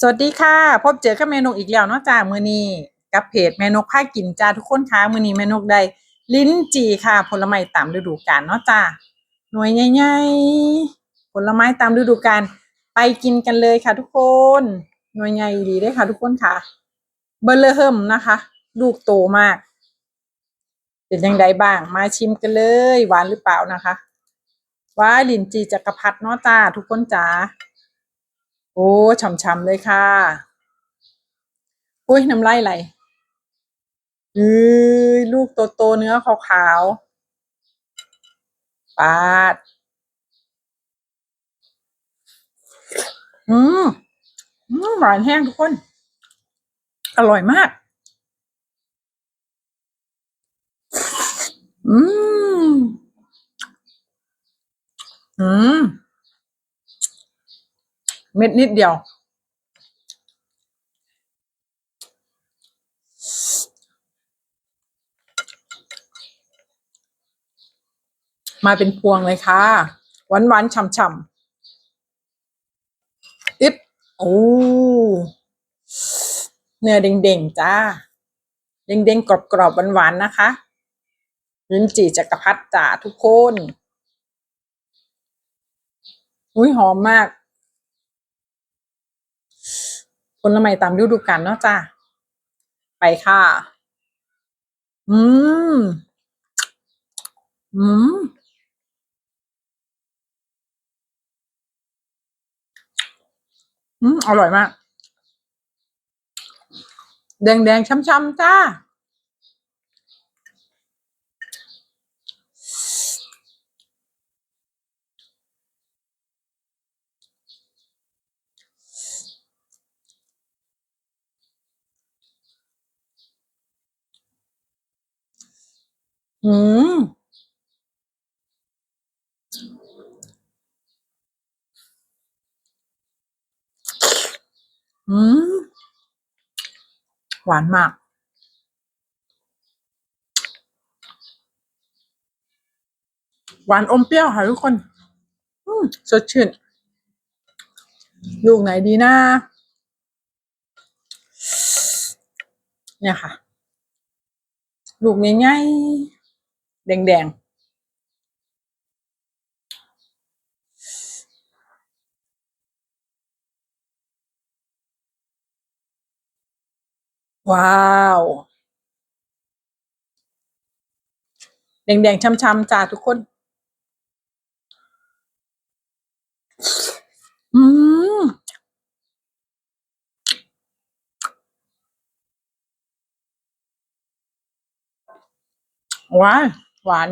สวัสดีค่ะ พบเจอกับแมนกอีกแล้วเนาะจ้ามื้อนี้กับเพจแม่นกพากินจ้าทุกคนค่ะมือนี้แม่นกได้ลิ้นจีค่ะ ผลไม้ตามฤดูกาลเนาะจ้าหน่วยใหญ่ๆผลไม้ตามฤดูกาลไปกินกันเลยค่ะ ทุกคนหน่วยใหญ่ดีเด้ค่ะ ทุกคนค่ะ เบอร์เลอร์เฮิมนะคะ ลูกโตมาก เป็นยังไงบ้าง มาชิมกันเลย หวานหรือเปล่านะคะว้าลิ้นจีจักรพรรดิเนาะจ้าทุกคนจ๋า โอ้ช่ำๆเลยค่ะอุ้ยน้ำลายไหลอือลูกโตๆเนื้อขาวๆปาด อืมหวานแห้งทุกคน อร่อยมาก อืม อืม เม็ดนิดเดียว มาเป็นพวงเลยค่ะหวานหวานๆฉ่ำๆอิบโอ้เนื้อเด้งๆจ้าเด้งๆกรอบๆหวานๆนะคะลิ้นจี่จักรพรรดิจ้าทุกคนอุ้ยหอมมาก ผ ลไม้ตามฤดูกาลเนาะจ้าไปค่ะ อืม อืม อืม อร่อยมาก แดงๆช้ำๆจ้า อืม อืม หวานมาก หวานอมเปรี้ยวค่ะทุกคน อืม สดชื่น ลูกไหนดีนะ เนี่ยค่ะ ลูกง่ายๆ แดงๆ ว้าว แดงๆช้ำๆจ้าทุกคน อืมหวาน หวาน